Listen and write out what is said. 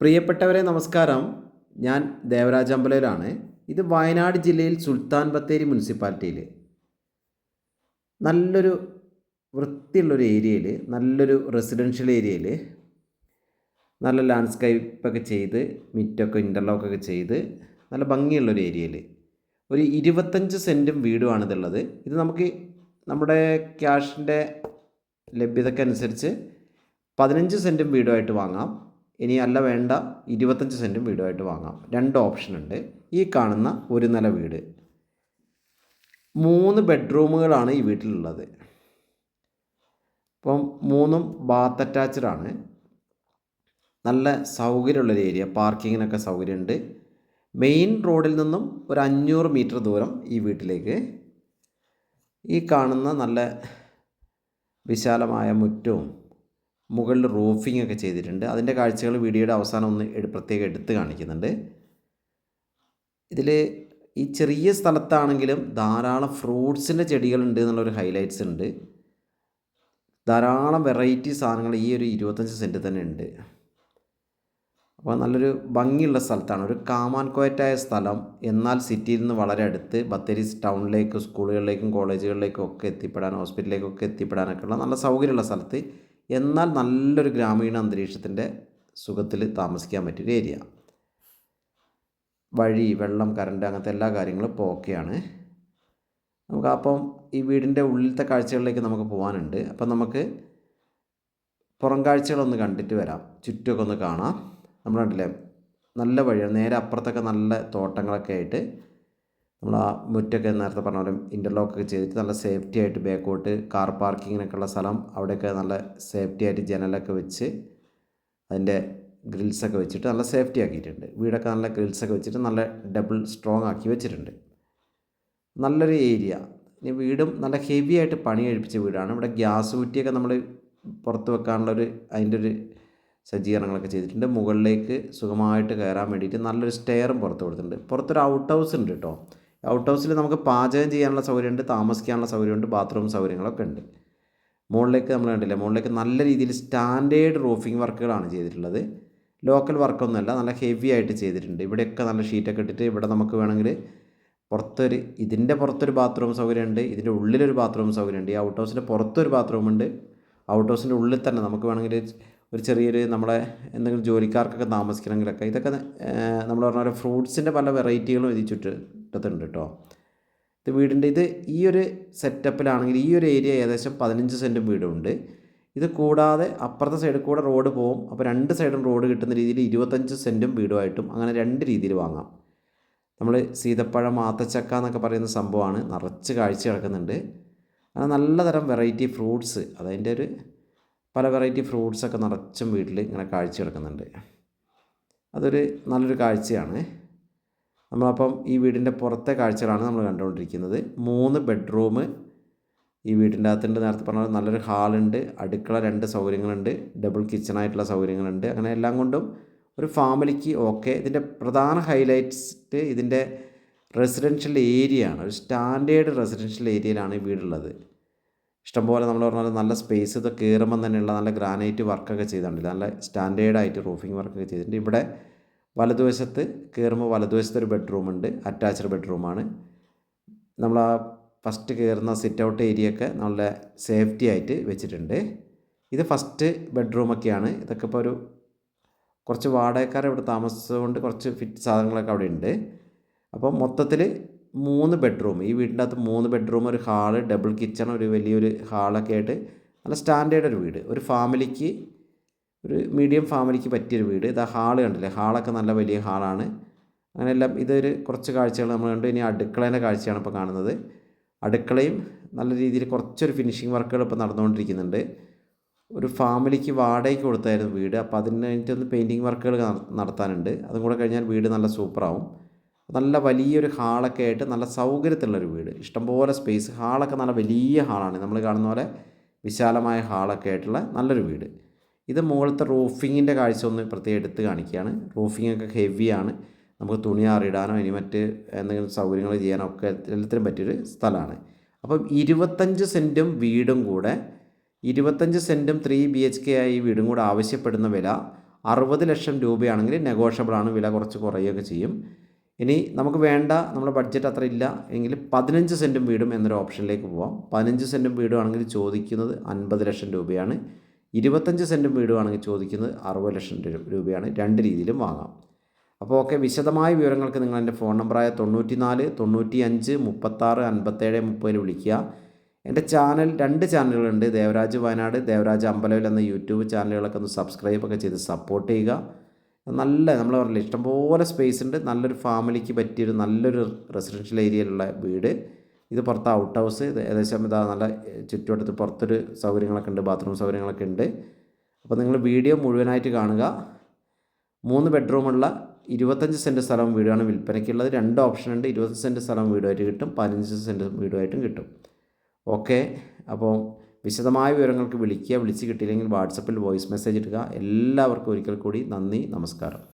പ്രിയപ്പെട്ടവരെ നമസ്കാരം. ഞാൻ ദേവരാജ് അമ്പലയിലാണ്. ഇത് വയനാട് ജില്ലയിൽ സുൽത്താൻ ബത്തേരി മുനിസിപ്പാലിറ്റിയിൽ നല്ലൊരു വൃത്തിയുള്ളൊരു ഏരിയയിൽ നല്ലൊരു റെസിഡൻഷ്യൽ ഏരിയയിൽ നല്ല ലാൻഡ്സ്കേപ്പൊക്കെ ചെയ്ത് മിറ്റൊക്കെ ഇന്റർലോക്കൊക്കെ ചെയ്ത് നല്ല ഭംഗിയുള്ളൊരു ഏരിയയിൽ ഒരു ഇരുപത്തഞ്ച് സെന്റും വീടുമാണിതുള്ളത് ഇത് നമുക്ക് നമ്മുടെ ക്യാഷിന്റെ ലഭ്യതക്കനുസരിച്ച് പതിനഞ്ച് സെന്റും വീടുമായിട്ട് വാങ്ങാം. ഇനി അല്ല വേണ്ട ഇരുപത്തഞ്ച് സെന്റും വീടുമായിട്ട് വാങ്ങാം. രണ്ട് ഓപ്ഷനുണ്ട് ഈ കാണുന്ന ഒരു നില വീട്. മൂന്ന് ബെഡ്റൂമുകളാണ് ഈ വീട്ടിലുള്ളത്. അപ്പം മൂന്നും ബാത്ത് അറ്റാച്ച്ഡ് ആണ്. നല്ല സൗകര്യമുള്ളൊരു ഏരിയ. പാർക്കിങ്ങിനൊക്കെ സൗകര്യമുണ്ട്. മെയിൻ റോഡിൽ നിന്നും ഒരു അഞ്ഞൂറ് മീറ്റർ ദൂരം ഈ വീട്ടിലേക്ക്. ഈ കാണുന്ന നല്ല വിശാലമായ മുറ്റവും മുകളിൽ റൂഫിംഗ് ഒക്കെ ചെയ്തിട്ടുണ്ട്. അതിന്റെ കാഴ്ചകൾ വീഡിയോയുടെ അവസാനം ഒന്ന് പ്രത്യേകം എടുത്ത് കാണിക്കുന്നുണ്ട്. ഇതിൽ ഈ ചെറിയ സ്ഥലത്താണെങ്കിലും ധാരാളം ഫ്രൂട്ട്സിന്റെ ചെടികളുണ്ട് എന്നുള്ളൊരു ഹൈലൈറ്റ്സ് ഉണ്ട്. ധാരാളം വെറൈറ്റി സാധനങ്ങൾ ഈ ഒരു ഇരുപത്തഞ്ച് സെന്റ് തന്നെ ഉണ്ട്. അപ്പോൾ നല്ലൊരു ഭംഗിയുള്ള സ്ഥലത്താണ്. ഒരു കാമാൻകോയറ്റായ സ്ഥലം. എന്നാൽ സിറ്റിയിൽ നിന്ന് വളരെ അടുത്ത് ബത്തേരി ടൗണിലേക്ക് സ്കൂളുകളിലേക്കും കോളേജുകളിലേക്കും ഒക്കെ എത്തിപ്പെടാൻ ഹോസ്പിറ്റലിലേക്കൊക്കെ എത്തിപ്പെടാനൊക്കെ ഉള്ള നല്ല സൗകര്യമുള്ള സ്ഥലത്ത് എന്നാൽ നല്ലൊരു ഗ്രാമീണ അന്തരീക്ഷത്തിന്റെ സുഖത്തിൽ താമസിക്കാൻ പറ്റിയൊരു ഏരിയ. വഴി വെള്ളം കറണ്ട് അങ്ങനത്തെ എല്ലാ കാര്യങ്ങളും ഇപ്പോൾ ഓക്കെയാണ്. നമുക്ക് അപ്പം ഈ വീടിന്റെ ഉള്ളിലത്തെ കാഴ്ചകളിലേക്ക് നമുക്ക് പോകാനുണ്ട്. അപ്പം നമുക്ക് പുറം കാഴ്ചകളൊന്ന് കണ്ടിട്ട് വരാം. ചുറ്റുമൊക്കെ ഒന്ന് കാണാം. നമ്മൾ കണ്ടില്ലേ? നല്ല വഴിയാണ്. നേരെ അപ്പുറത്തൊക്കെ നല്ല തോട്ടങ്ങളൊക്കെ ആയിട്ട് നമ്മൾ ആ മുറ്റൊക്കെ നേരത്തെ പറഞ്ഞ പോലെ ഇന്റർലോക്കൊക്കെ ചെയ്തിട്ട് നല്ല സേഫ്റ്റി ആയിട്ട് ബാക്കോട്ട് കാർ പാർക്കിങ്ങിനൊക്കെ ഉള്ള സ്ഥലം അവിടെയൊക്കെ നല്ല സേഫ്റ്റി ആയിട്ട് ജനലൊക്കെ വെച്ച് അതിന്റെ ഗ്രിൽസൊക്കെ വെച്ചിട്ട് നല്ല സേഫ്റ്റി ആക്കിയിട്ടുണ്ട്. വീടൊക്കെ നല്ല ഗ്രിൽസൊക്കെ വെച്ചിട്ട് നല്ല ഡബിൾ സ്ട്രോങ് ആക്കി വെച്ചിട്ടുണ്ട്. നല്ലൊരു ഏരിയ ഇനി വീടും നല്ല ഹെവി ആയിട്ട് പണി കഴിപ്പിച്ച വീടാണ്. ഇവിടെ ഗ്യാസ് കുറ്റിയൊക്കെ നമ്മൾ പുറത്ത് വെക്കാനുള്ളൊരു അതിന്റെ ഒരു സജ്ജീകരണങ്ങളൊക്കെ ചെയ്തിട്ടുണ്ട്. മുകളിലേക്ക് സുഖമായിട്ട് കയറാൻ വേണ്ടിയിട്ട് നല്ലൊരു സ്റ്റെയറും പുറത്ത് കൊടുത്തിട്ടുണ്ട്. പുറത്തൊരു ഔട്ട് ഹൗസ് ഉണ്ട് കേട്ടോ ഔട്ട് ഹൗസിൽ നമുക്ക് പാചകം ചെയ്യാനുള്ള സൗകര്യമുണ്ട് താമസിക്കാനുള്ള സൗകര്യമുണ്ട് ബാത്റൂം സൗകര്യങ്ങളൊക്കെ ഉണ്ട്. മുകളിലേക്ക് നമ്മൾ കണ്ടില്ല മുകളിലേക്ക് നല്ല രീതിയിൽ സ്റ്റാൻഡേർഡ് റൂഫിംഗ് വർക്കുകളാണ് ചെയ്തിട്ടുള്ളത്. ലോക്കൽ വർക്കൊന്നുമല്ല നല്ല ഹെവി ആയിട്ട് ചെയ്തിട്ടുണ്ട്. ഇവിടെയൊക്കെ നല്ല ഷീറ്റൊക്കെ ഇട്ടിട്ട് ഇവിടെ നമുക്ക് വേണമെങ്കിൽ പുറത്തൊരു ഇതിന്റെ പുറത്തൊരു ബാത്റൂം സൗകര്യമുണ്ട് ഇതിന്റെ ഉള്ളിലൊരു ബാത്റൂം സൗകര്യമുണ്ട്. ഈ ഔട്ട് ഹൗസിന്റെ പുറത്തൊരു ബാത്റൂം ഉണ്ട്. ഔട്ട് ഹൗസിന്റെ ഉള്ളിൽ തന്നെ നമുക്ക് വേണമെങ്കിൽ ഒരു ചെറിയൊരു നമ്മളെ എന്തെങ്കിലും ജോലിക്കാർക്കൊക്കെ താമസിക്കണമെങ്കിലൊക്കെ ഇതൊക്കെ നമ്മൾ പറഞ്ഞ പോലെ ഫ്രൂട്ട്സിന്റെ പല വെറൈറ്റികളും ഇത് ചുറ്റത്തുണ്ട് കേട്ടോ. ഇത് വീടിന്റെ ഇത് ഈ ഒരു സെറ്റപ്പിലാണെങ്കിൽ ഈ ഒരു ഏരിയ ഏകദേശം പതിനഞ്ച് സെന്റും വീടുണ്ട്. ഇത് കൂടാതെ അപ്പുറത്തെ സൈഡിൽ കൂടെ റോഡ് പോകും. അപ്പോൾ രണ്ട് സൈഡും റോഡ് കിട്ടുന്ന രീതിയിൽ ഇരുപത്തഞ്ച് സെന്റും വീടുമായിട്ടും അങ്ങനെ രണ്ട് രീതിയിൽ വാങ്ങാം. നമ്മൾ സീതപ്പഴം ആത്തച്ചക്ക എന്നൊക്കെ പറയുന്ന സംഭവമാണ്. നിറച്ച് കാഴ്ച കിടക്കുന്നുണ്ട്. അങ്ങനെ നല്ലതരം വെറൈറ്റി ഫ്രൂട്ട്സ് അതതിന്റെ ഒരു പല വെറൈറ്റി ഫ്രൂട്ട്സൊക്കെ നിറച്ചും വീട്ടിൽ ഇങ്ങനെ കാഴ്ച കിടക്കുന്നുണ്ട്. അതൊരു നല്ലൊരു കാഴ്ചയാണ്. നമ്മളപ്പം ഈ വീടിന്റെ പുറത്തെ കാഴ്ചകളാണ് നമ്മൾ കണ്ടുകൊണ്ടിരിക്കുന്നത്. മൂന്ന് ബെഡ്റൂം ഈ വീടിന്റെ അകത്തുണ്ട് നേരത്തെ പറഞ്ഞാൽ നല്ലൊരു ഹാളുണ്ട് അടുക്കള രണ്ട് സൗകര്യങ്ങളുണ്ട് ഡബിൾ കിച്ചണായിട്ടുള്ള സൗകര്യങ്ങളുണ്ട്. അങ്ങനെ എല്ലാം കൊണ്ടും ഒരു ഫാമിലിക്ക് ഓക്കെ ഇതിന്റെ പ്രധാന ഹൈലൈറ്റ്സ് ഇതിന്റെ റെസിഡൻഷ്യൽ ഏരിയ ആണ്. ഒരു സ്റ്റാൻഡേർഡ് റെസിഡൻഷ്യൽ ഏരിയയിലാണ് ഈ വീടുള്ളത്. ഇഷ്ടംപോലെ നമ്മൾ പറഞ്ഞാൽ നല്ല സ്പേസ് ഇത് കയറുമ്പം തന്നെയുള്ള നല്ല ഗ്രാനൈറ്റ് വർക്കൊക്കെ ചെയ്തിട്ടുണ്ട്. നല്ല സ്റ്റാൻഡേർഡായിട്ട് റൂഫിംഗ് വർക്കൊക്കെ ചെയ്തിട്ടുണ്ട്. ഇവിടെ വലതുവശത്ത് കയറുമ്പോൾ വലതുവശത്ത് ഒരു ബെഡ്റൂം ഉണ്ട് അറ്റാച്ച്ഡ് ബെഡ്റൂമാണ് നമ്മൾ ആ ഫസ്റ്റ് കയറുന്ന സിറ്റ് ഔട്ട് ഏരിയ ഒക്കെ നല്ല സേഫ്റ്റി ആയിട്ട് വെച്ചിട്ടുണ്ട്. ഇത് ഫസ്റ്റ് ബെഡ്റൂമൊക്കെയാണ് ഇതൊക്കെ ഇപ്പോൾ ഒരു കുറച്ച് വാടകക്കാർ ഇവിടെ താമസിച്ചതുകൊണ്ട് കുറച്ച് ഫിറ്റ് സാധനങ്ങളൊക്കെ അവിടെ ഉണ്ട്. അപ്പോൾ മൊത്തത്തിൽ മൂന്ന് ബെഡ്റൂം ഈ വീടിന്റെ അകത്ത് മൂന്ന് ബെഡ്റൂം ഒരു ഹാൾ ഡബിൾ കിച്ചൺ ഒരു വലിയൊരു ഹാളൊക്കെ ആയിട്ട് നല്ല സ്റ്റാൻഡേർഡ് ഒരു വീട്. ഒരു ഫാമിലിക്ക് ഒരു മീഡിയം ഫാമിലിക്ക് പറ്റിയൊരു വീട്. ഇതാ ഹാൾ കണ്ടില്ലേ? ഹാളൊക്കെ നല്ല വലിയ ഹാളാണ്. അങ്ങനെയെല്ലാം ഇതൊരു കുറച്ച് കാഴ്ചകൾ നമ്മൾ കണ്ടു. ഇനി അടുക്കളേന്റെ കാഴ്ചയാണ് ഇപ്പോൾ കാണുന്നത്. അടുക്കളയും നല്ല രീതിയിൽ കുറച്ചൊരു ഫിനിഷിങ് വർക്കുകൾ ഇപ്പോൾ നടന്നുകൊണ്ടിരിക്കുന്നുണ്ട്. ഒരു ഫാമിലിക്ക് വാടകയ്ക്ക് കൊടുത്തായിരുന്നു വീട്. അപ്പോൾ അതിന് വേണ്ടിയിട്ടൊന്ന് പെയിന്റിങ് വർക്കുകൾ നടത്താനുണ്ട്. അതും കൂടെ കഴിഞ്ഞാൽ വീട് നല്ല സൂപ്പറാവും നല്ല വലിയൊരു ഹാളൊക്കെ ആയിട്ട് നല്ല സൗകര്യത്തിലുള്ളൊരു വീട്. ഇഷ്ടംപോലെ സ്പേസ് ഹാളൊക്കെ നല്ല വലിയ ഹാളാണ്. നമ്മൾ കാണുന്ന പോലെ വിശാലമായ ഹാളൊക്കെ ആയിട്ടുള്ള നല്ലൊരു വീട്. ഇത് മുകളിലത്തെ റൂഫിങ്ങിന്റെ കാഴ്ച ഒന്ന് പ്രത്യേകം എടുത്ത് കാണിക്കുകയാണ്. റൂഫിംഗ് ഒക്കെ ഹെവിയാണ്. നമുക്ക് തുണി ആറിടാനോ ഇനി മറ്റ് എന്തെങ്കിലും സൗകര്യങ്ങൾ ചെയ്യാനോ ഒക്കെ എല്ലാത്തിനും പറ്റിയൊരു സ്ഥലമാണ്. അപ്പം ഇരുപത്തഞ്ച് സെന്റും വീടും കൂടെ ഇരുപത്തഞ്ച് സെന്റും ത്രീ ബി എച്ച് കെ ആയി വീടും കൂടെ ആവശ്യപ്പെടുന്ന വില അറുപത് ലക്ഷം രൂപയാണെങ്കിൽ നെഗോഷ്യബിൾ ആണ്. വില കുറച്ച് കുറയുകയൊക്കെ ചെയ്യും. ഇനി നമുക്ക് വേണ്ട നമ്മുടെ ബഡ്ജറ്റ് അത്ര ഇല്ല എങ്കിൽ പതിനഞ്ച് സെന്റും വീടും എന്നൊരു ഓപ്ഷനിലേക്ക് പോവാം. പതിനഞ്ച് സെന്റും വീടുവാണെങ്കിൽ ചോദിക്കുന്നത് അൻപത് ലക്ഷം രൂപയാണ്. ഇരുപത്തഞ്ച് സെന്റും വീടുവാണെങ്കിൽ ചോദിക്കുന്നത് അറുപത് ലക്ഷം രൂപയാണ്. രണ്ട് രീതിയിലും വാങ്ങാം. അപ്പോൾ ഓക്കെ വിശദമായ വിവരങ്ങൾക്ക് നിങ്ങൾ എന്റെ ഫോൺ നമ്പറായ തൊണ്ണൂറ്റി നാല് തൊണ്ണൂറ്റി അഞ്ച് മുപ്പത്താറ് അൻപത്തേഴ് മുപ്പതിൽ വിളിക്കുക. എന്റെ ചാനൽ രണ്ട് ചാനലുകളുണ്ട്. ദേവരാജ് വയനാട് ദേവരാജ് അമ്പലവിൽ എന്ന യൂട്യൂബ് ചാനലുകളൊക്കെ ഒന്ന് സബ്സ്ക്രൈബ് ഒക്കെ ചെയ്ത് സപ്പോർട്ട് ചെയ്യുക. നല്ല നമ്മൾ പറഞ്ഞില്ല ഇഷ്ടംപോലെ സ്പേസ് ഉണ്ട്. നല്ലൊരു ഫാമിലിക്ക് പറ്റിയൊരു നല്ലൊരു റെസിഡൻഷ്യൽ ഏരിയയിലുള്ള വീട്. ഇത് പുറത്ത് ഔട്ട് ഹൗസ് ഏകദേശം ഇതാ നല്ല ചുറ്റുവട്ടത്ത് പുറത്തൊരു സൗകര്യങ്ങളൊക്കെ ഉണ്ട് ബാത്റൂം സൗകര്യങ്ങളൊക്കെ ഉണ്ട്. അപ്പോൾ നിങ്ങൾ വീഡിയോ മുഴുവനായിട്ട് കാണുക. മൂന്ന് ബെഡ്റൂമുള്ള ഇരുപത്തഞ്ച് സെന്റ് സ്ഥലം വീടാണ് വിൽപ്പനയ്ക്കുള്ളത്. രണ്ട് ഓപ്ഷൻ ഉണ്ട്. ഇരുപത് സെന്റ് സ്ഥലം വീടുമായിട്ട് കിട്ടും പതിനഞ്ച് സെന്റ് വീടുമായിട്ടും കിട്ടും. ഓക്കെ അപ്പോൾ വിശദമായ വിവരങ്ങൾക്ക് വിളിക്കുക. വിളിച്ച് കിട്ടിയില്ലെങ്കിൽ വാട്സപ്പിൽ വോയിസ് മെസ്സേജ് ഇടുക. എല്ലാവർക്കും ഒരിക്കൽ കൂടി നന്ദി നമസ്കാരം.